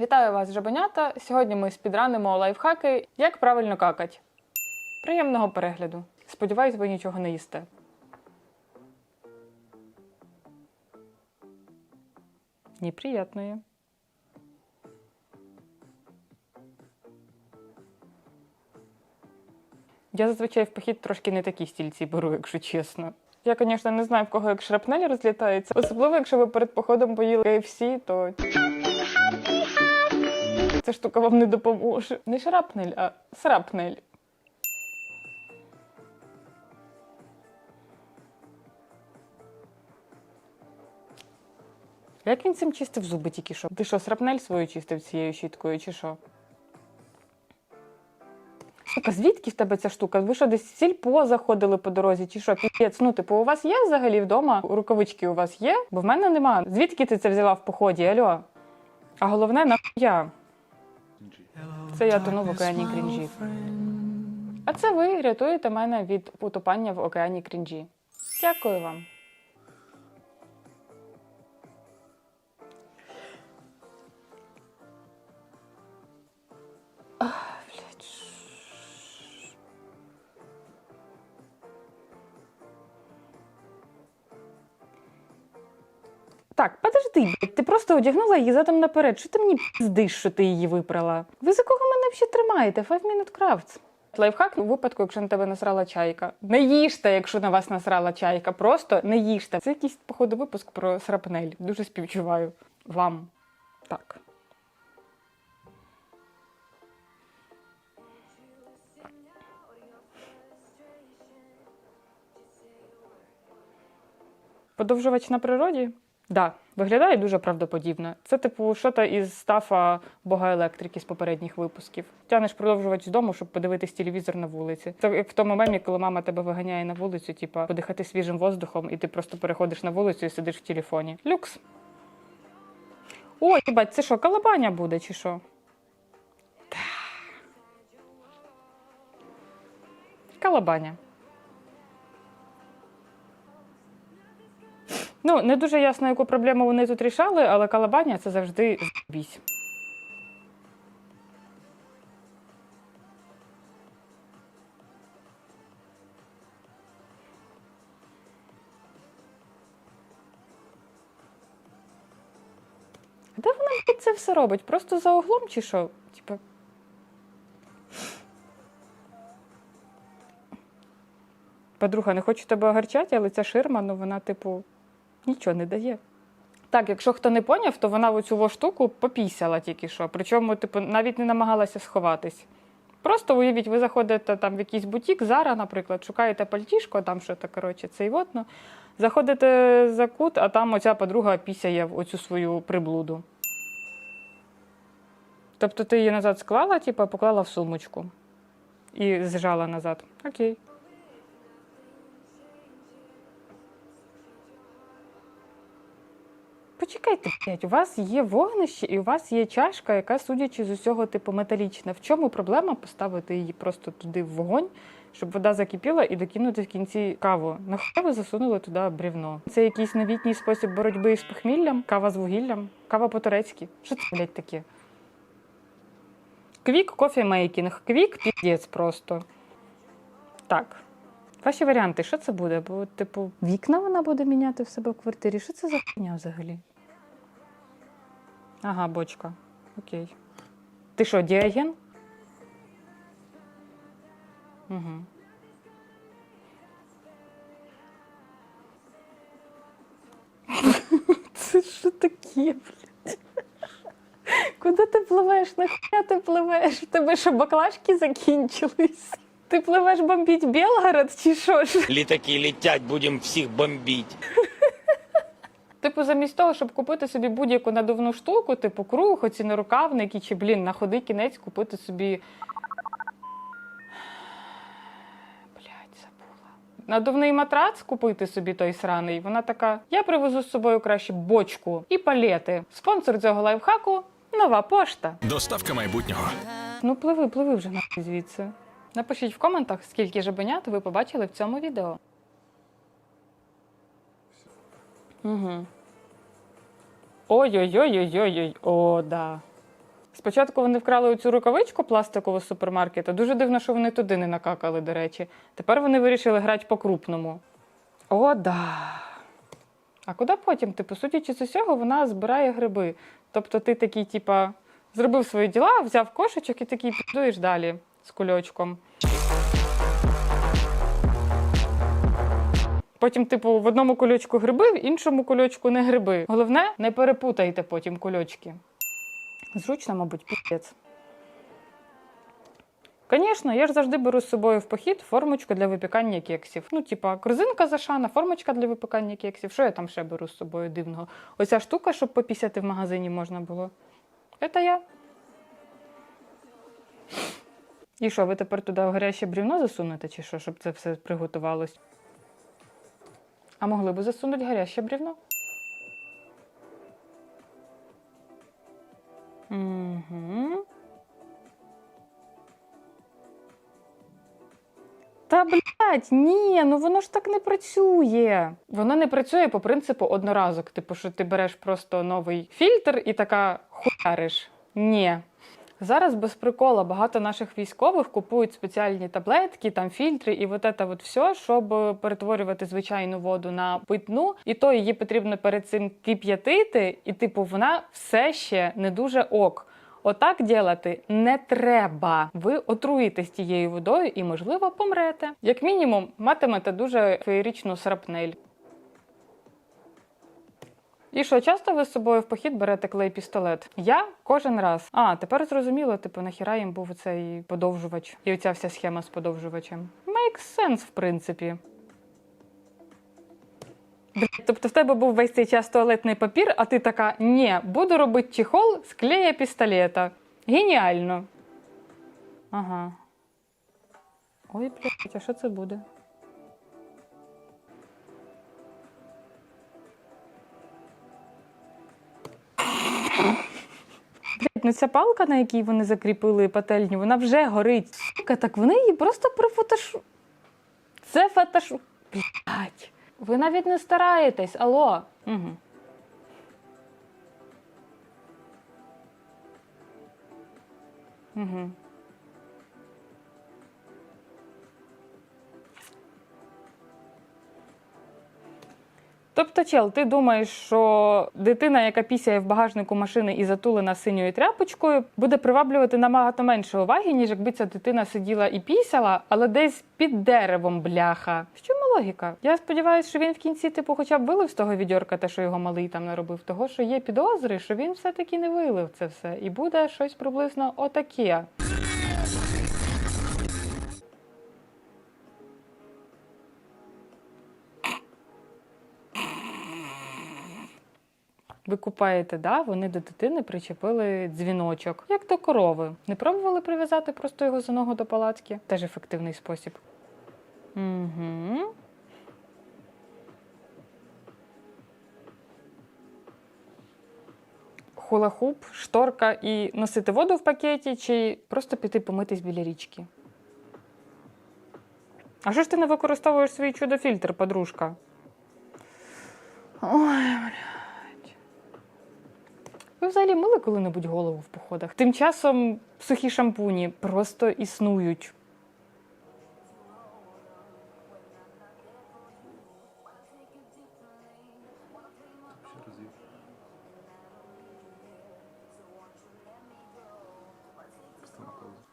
Вітаю вас, жабенята! Сьогодні ми спідранимо лайфхаки, як правильно какать. Приємного перегляду. Сподіваюсь, ви нічого не їсте. Неприятної. Я зазвичай в похід трошки не такі стільці беру, якщо чесно. Я, звісно, не знаю, в кого як шрапнель розлітається. Особливо, якщо ви перед походом поїли KFC, то ця штука вам не допоможе. Не шрапнель, а срапнель. Як він цим чистив зуби тільки що? Ти що, срапнель свою чистив цією щіткою, чи що? Сука, звідки в тебе ця штука? Ви що десь в сільпо заходили по дорозі, чи що? Пієць, ну типу, у вас є взагалі вдома? Рукавички у вас є? Бо в мене нема. Звідки ти це взяла в поході? Альо? А головне, нахуя? Це я тону в океані крінжі. А це ви рятуєте мене від утопання в океані крінжі. Дякую вам. Подожди, ти просто одягнула її задом наперед. Що ти мені піздиш, що ти її випрала? Ви за кого мене взагалі тримаєте? Five Minute Crafts. Лайфхак у випадку, якщо на тебе насрала чайка. Не їжте, якщо на вас насрала чайка. Просто не їжте. Це якийсь, походу, випуск про срапнель. Дуже співчуваю вам. Так. Подовжувач на природі? Да, виглядає дуже правдоподібно. Це, типу, що-то із стафа бога електрики з попередніх випусків. Тянеш продовжувач з дому, щоб подивитись телевізор на вулиці. Це як в тому мемі, коли мама тебе виганяє на вулицю, типу, подихати свіжим воздухом, і ти просто переходиш на вулицю і сидиш в телефоні. Люкс. Ой, бать, це що, колобаня буде, чи що? Та. Колобаня. Ну, не дуже ясно, яку проблему вони тут рішали, але калабаня це завжди з**бісь. Де вона це все робить? Просто за углом чи що? Типа. Подруга, не хочу тебе огорчати, але ця ширма, ну вона, типу, нічого не дає. Так, якщо хто не поняв, то вона оцю во штуку попісяла тільки що. Причому, типу, навіть не намагалася сховатись. Просто уявіть, ви заходите там в якийсь бутік, Зара, наприклад, шукаєте пальтішко, там що то коротше, це і от, ну, заходите за кут, а там оця подруга пісяє в оцю свою приблуду. Тобто ти її назад склала, типу, поклала в сумочку і зжала назад. Окей. Почекайте, блядь, у вас є вогнище і у вас є чашка, яка, судячи з усього, типу металічна. В чому проблема поставити її просто туди в вогонь, щоб вода закипіла і докинути в кінці каву? Нахуя ви засунули туди брівно? Це якийсь новітній спосіб боротьби з похміллям, кава з вугіллям, кава по-турецьки. Що це, блядь, таке? Квік кофемейкінг. Квік піздець просто. Так. Ваші варіанти, що це буде? Бо, типу, вікна вона буде міняти в себе в квартирі. Що це за хуйня взагалі? Ага, бочка. Окей. Ти що, діаген? Угу. Це що таке, блядь? Куди ти пливеш? Нахуя ти пливеш? В тебе що, баклажки закінчились? Ти пливеш бомбіть Белгород чи що ж? Літаки летять, будемо всіх бомбити. Типу, замість того, щоб купити собі будь-яку надувну штуку, типу круг, оці нарукавники, чи, блін, на ходи кінець купити собі. Блять, забула. Надувний матрац купити собі той сраний. Вона така: я привезу з собою краще бочку і палети. Спонсор цього лайфхаку нова пошта. Доставка майбутнього. Ну, пливи, пливи вже нахуй звідси. Напишіть в коментах, скільки жабенят ви побачили в цьому відео. Угу. Ой-ой-ой-ой-ой. О, да. Спочатку вони вкрали оцю рукавичку пластикову з супермаркета. Дуже дивно, що вони туди не накакали, до речі. Тепер вони вирішили грати по-крупному. О, да. А куди потім? Типу, судячи з усього, вона збирає гриби. Тобто ти такий, типа, зробив свої діла, взяв кошечок і такий підуєш далі з кульочком. Потім, типу, в одному кульочку гриби, в іншому кульочку не гриби. Головне, не перепутайте потім кульочки. Зручно, мабуть, піц. Звісно, я ж завжди беру з собою в похід формочку для випікання кексів. Ну, типа, корзинка зашана, формочка для випікання кексів. Що я там ще беру з собою дивного? Оця штука, щоб попісяти в магазині можна було. Це я. І що, ви тепер туди гаряче брівно засунете, чи що, щоб це все приготувалось? А могли б засунути гаряче брівно? Угу. Та блядь, ні, ну воно ж так не працює. Воно не працює по принципу одноразок. Типу, що ти береш просто новий фільтр і така хуяриш. Ні. Зараз без прикола багато наших військових купують спеціальні таблетки, там фільтри і от це от все, щоб перетворювати звичайну воду на питну, і то її потрібно перед цим кип'ятити, і типу вона все ще не дуже ок. Отак ділати не треба. Ви отруїтесь тією водою і, можливо, помрете. Як мінімум, матимете дуже феєричну срапнель. І що, часто ви з собою в похід берете клей-пістолет? Я кожен раз. А, тепер зрозуміло, типу, нахіра їм був цей подовжувач. І оця вся схема з подовжувачем. Makes sense, в принципі. Тобто в тебе був весь цей час туалетний папір, а ти така: ні, буду робити чехол з клея пістолета. Геніально. Ага. Ой, блядь, а що це буде? Ну ця палка, на якій вони закріпили пательню, вона вже горить. Сука, так вони її просто прифотошу. Це фотошу. Блять. Ви навіть не стараєтесь, алло. Угу. Угу. Тобто, чел, ти думаєш, що дитина, яка пісяє в багажнику машини і затулена синьою тряпочкою, буде приваблювати набагато менше уваги, ніж якби ця дитина сиділа і пісяла, але десь під деревом бляха. В чому логіка? Я сподіваюся, що він в кінці, типу, хоча б вилив з того відьорка, те, що його малий там наробив, того, що є підозри, що він все-таки не вилив це все, і буде щось приблизно отаке. Ви купаєте, да? Вони до дитини причепили дзвіночок, як до корови. Не пробували прив'язати просто його за ногу до палацки? Теж ефективний спосіб. Угу. Хула-хуп, шторка і носити воду в пакеті, чи просто піти помитись біля річки. А що ж ти не використовуєш свій чудо-фільтр, подружка? Ой, блядь. Ви взагалі мили коли-небудь голову в походах? Тим часом сухі шампуні просто існують.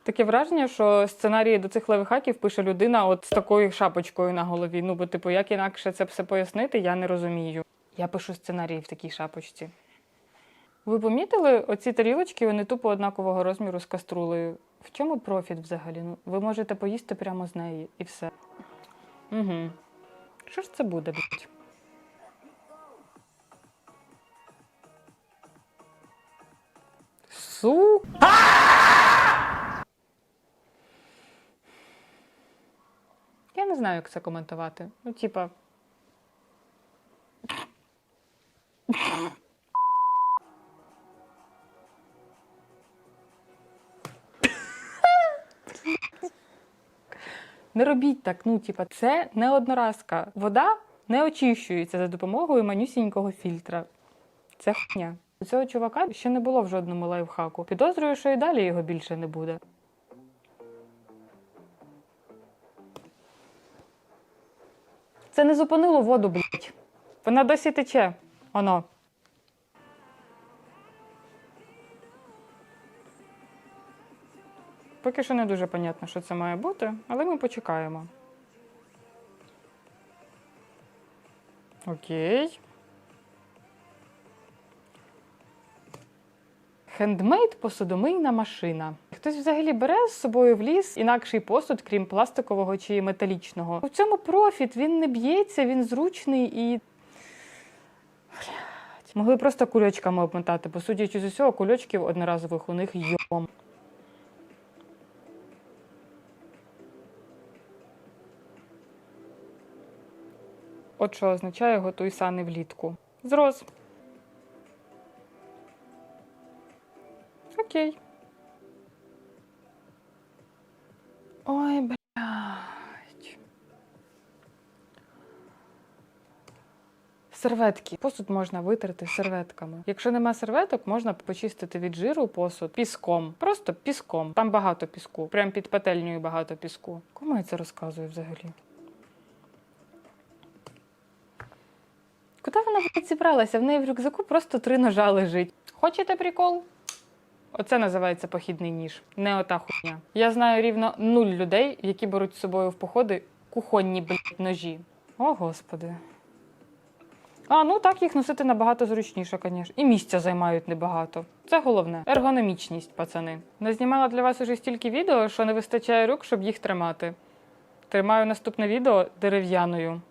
Таке враження, що сценарії до цих лайфхаків пише людина от з такою шапочкою на голові. Ну, бо, типу, як інакше це все пояснити, я не розумію. Я пишу сценарії в такій шапочці. Ви помітили, оці тарілочки вони тупо однакового розміру з каструлею. В чому профіт взагалі? Ну, ви можете поїсти прямо з неї і все. Угу. Що ж це буде, блядь? Су. Я не знаю, як це коментувати. Ну, типа. Не робіть так, ну, типа, це не одноразка. Вода не очищується за допомогою манюсінького фільтра. Це хуйня. У цього чувака ще не було в жодному лайфхаку. Підозрюю, що і далі його більше не буде. Це не зупинило воду, блять. Вона досі тече. Оно. Поки що не дуже понятно, що це має бути, але ми почекаємо. Окей. Хендмейд посудомийна машина. Хтось взагалі бере з собою в ліс інакший посуд, крім пластикового чи металічного. У цьому профіт він не б'ється, він зручний і. Могли просто кульочками обмотати, бо судячи з усього, кульочків одноразових у них йом. От що означає готуй сани влітку. Зрос. Окей. Ой, блядь. Серветки. Посуд можна витерти серветками. Якщо нема серветок, можна почистити від жиру посуд піском. Просто піском. Там багато піску. Прям під пательнею багато піску. Кому я це розказую взагалі? Куди вона зібралася? В неї в рюкзаку просто три ножа лежить. Хочете прикол? Оце називається похідний ніж, не ота хуйня. Я знаю рівно нуль людей, які беруть з собою в походи кухонні блядь, ножі. О, господи. А, ну так їх носити набагато зручніше, звісно. І місця займають небагато. Це головне. Ергономічність, пацани. Назнімала для вас уже стільки відео, що не вистачає рук, щоб їх тримати. Тримаю наступне відео дерев'яною.